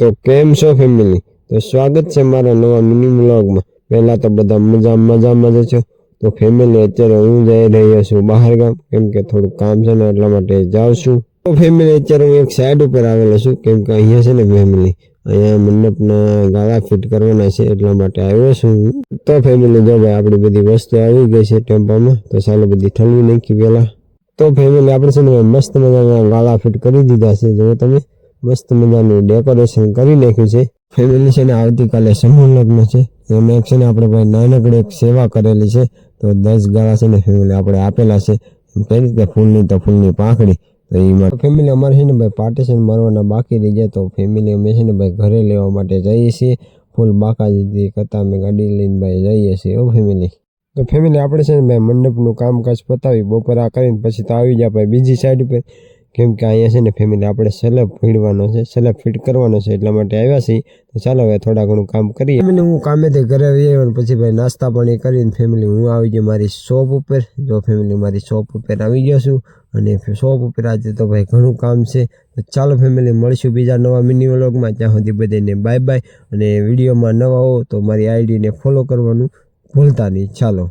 તો કેમ છો ફેમિલી તો સ્વાગત છે મારા નવા મિની વ્લોગમાં પહેલા તો બધા મજા મજામાં જ છો. તો ફેમિલી અત્યારે હું જઈ રહ્યો છું બહાર ગામ. કેમ કે થોડું કામ છે ને, એટલા માટે જાઉં છું. તો ફેમિલી અત્યારે હું એક સાઈડ ઉપર આવેલો છું. કેમ કે અહીંયા છે ને ફેમિલી અહીંયા મંડપના ગાળા ફિટ કરવાના છે, એટલા માટે આવ્યો છું. હું. તો ફેમિલી જો ભાઈ આપણી બધી વસ્તુ આવી ગઈ છે ટેમ્પામાં, તો ચાલો બધી ઠલવી નાખી પહેલા. તો ફેમિલી આપણે છે ને, મસ્ત મજાના ગાળા ફિટ કરી દીધા છે. જો તમે. મસ્ત મજાનું ડેકોરેશન કરી નાખ્યું છે. ફેમિલી છે ને આવતીકાલે સમૂહ લગ્ન છે એમાં એક છે ને આપણે ભાઈ નાનકડી એક સેવા કરેલી છે. તો દસ ગાળા છે ને ફેમિલી આપણે આપેલા છે. કઈ રીતે ફૂલની તો ફૂલની પાંખડી. તો એમાં ફેમિલી અમારે છે ને ભાઈ પાર્ટીશન મારવાના બાકી રહી જાય તો ફેમિલી અમે છે ને ભાઈ ઘરે લેવા માટે જઈએ છીએ. ફૂલ બાકાજી કરતા અમે ગાડી લઈને ભાઈ જઈએ છીએ એવું ફેમિલી તો ફેમિલી આપણે છે ને ભાઈ મંડપનું કામકાજ પતાવી, બપોરા કરીને પછી તો આવી જાય ભાઈ બીજી સાઈડ પર કેમ કે અહીંયા છે ને ફેમિલી આપણે સેલેબ ફીડવાનો છે સેલેબ ફિટ કરવાનો છે એટલા માટે આવ્યા છીએ. તો ચાલો હવે થોડા ઘણું કામ કરીએ. એમને હું કામેથી ઘરે આવી આવ્યો પછી ભાઈ નાસ્તા પાણી કરીને ફેમિલી હું આવી ગયો મારી શોપ ઉપર. જો ફેમિલી મારી શોપ ઉપર આવી ગયો છું અને શોપ ઉપર આજે તો ભાઈ ઘણું કામ છે. તો ચાલો ફેમિલી મળશું બીજા નવા મિની વ્લોગમાં ત્યાં સુધી બધાને બાય બાય અને વિડીયોમાં નવા હો તો મારી આઈડીને ફોલો કરવાનું ભૂલતા નહીં. ચાલો.